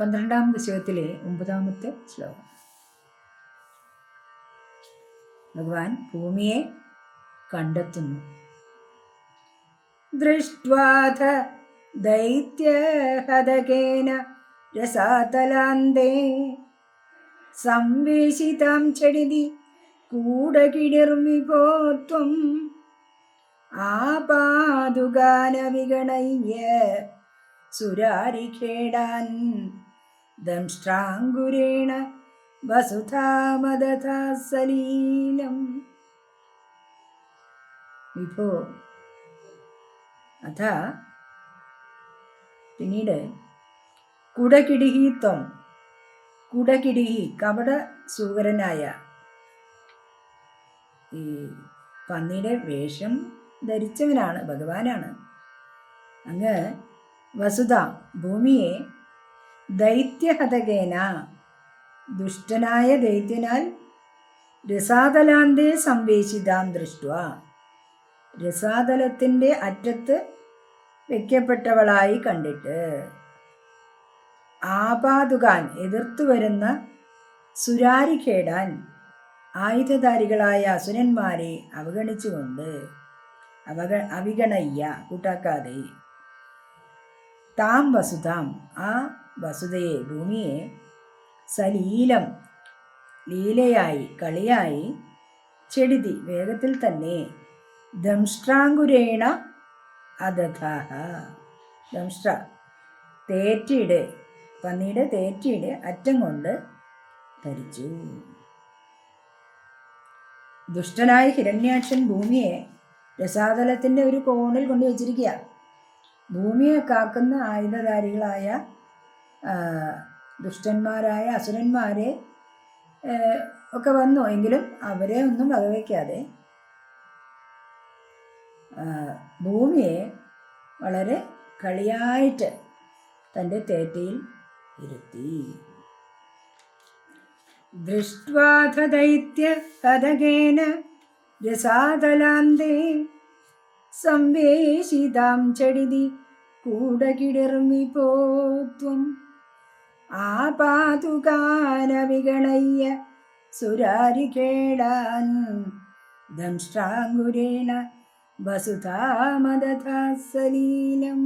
പന്ത്രണ്ടാം ദശകത്തിലെ ഒമ്പതാമത്തെ ശ്ലോകം. ഭഗവാൻ ഭൂമിയെ കണ്ടെത്തുന്നു. ദൃഷ്ട്വാഥ ദൈത്യഹതകേന രസാതലാന്തേ. സംവേശിതാം ചടിതി കൂടകിടിർമിപോ ത്വം ആപാതുഗാനവിഗണയ്യ സുരാരിഖേടാൻ ദംഷ്ട്രാങ്കുരേണ വസുധാമദഥാ സലീലം. വിഭോ അഥ പിന്നീട് കുടകിടിഹിത്വം കുടകിടിഹി കപട സൂകരനായ ഈ പന്നിയുടെ വേഷം ധരിച്ചവനാണ് ഭഗവാനാണ്. അങ്ങ് വസുധ ഭൂമിയെ ദൈത്യഹതകേന. ദുഷ്ടനായ ദൈത്യനാൽ രസാതലാന്തേ സംവേശിതാം ദൃഷ്ട രസാതലത്തിന്റെ അറ്റത്ത് വയ്ക്കപ്പെട്ടവളായി കണ്ടിട്ട്. ആപാതുകാൻ എതിർത്തു വരുന്ന സുരാരി കേടാൻ ആയുധധാരികളായ അസുരന്മാരെ അവഗണിച്ചുകൊണ്ട് അവഗ അവിഗണയ്യ കൂട്ടാക്കാതെ. താം വസുതാം ആ വസുതയെ ഭൂമിയെ സലീലം ലീലയായി കളിയായി ചെടുതി വേഗത്തിൽ തന്നെ. ദംഷ്ട്രാങ്കുരേണ അദഥാഹ ദംഷ്ട്ര തേറ്റിയുടെ പന്നിയുടെ തേറ്റിയുടെ അറ്റം കൊണ്ട് ധരിച്ചു. ദുഷ്ടനായ ഹിരണ്യാക്ഷൻ ഭൂമിയെ രസാതലത്തിന്റെ ഒരു കോണിൽ കൊണ്ടുവച്ചിരിക്കുക. ഭൂമിയെ കാക്കുന്ന ആയുധധാരികളായ ദുഷ്ടന്മാരായ അസുരന്മാരെ ഒക്കെ വന്നു. എങ്കിലും അവരെ ഒന്നും വകവയ്ക്കാതെ ഭൂമിയെ വളരെ കളിയായിട്ട് തന്റെ തേറ്റയിൽ ഇരുത്തി. ദൃഷ്ട്വാഥ ദൈത്യ കഥകേന രസാതലാന്തേ സംവേശിതാം ചടിതി കൂടകിടിർമിപ്പോത്വം ആപാതുകാനവിഗണയ്യ സുരാരികേളാൻ ദംഷ്ട്രാങ്കുരേണ വസുധാമദഥാ സലീലം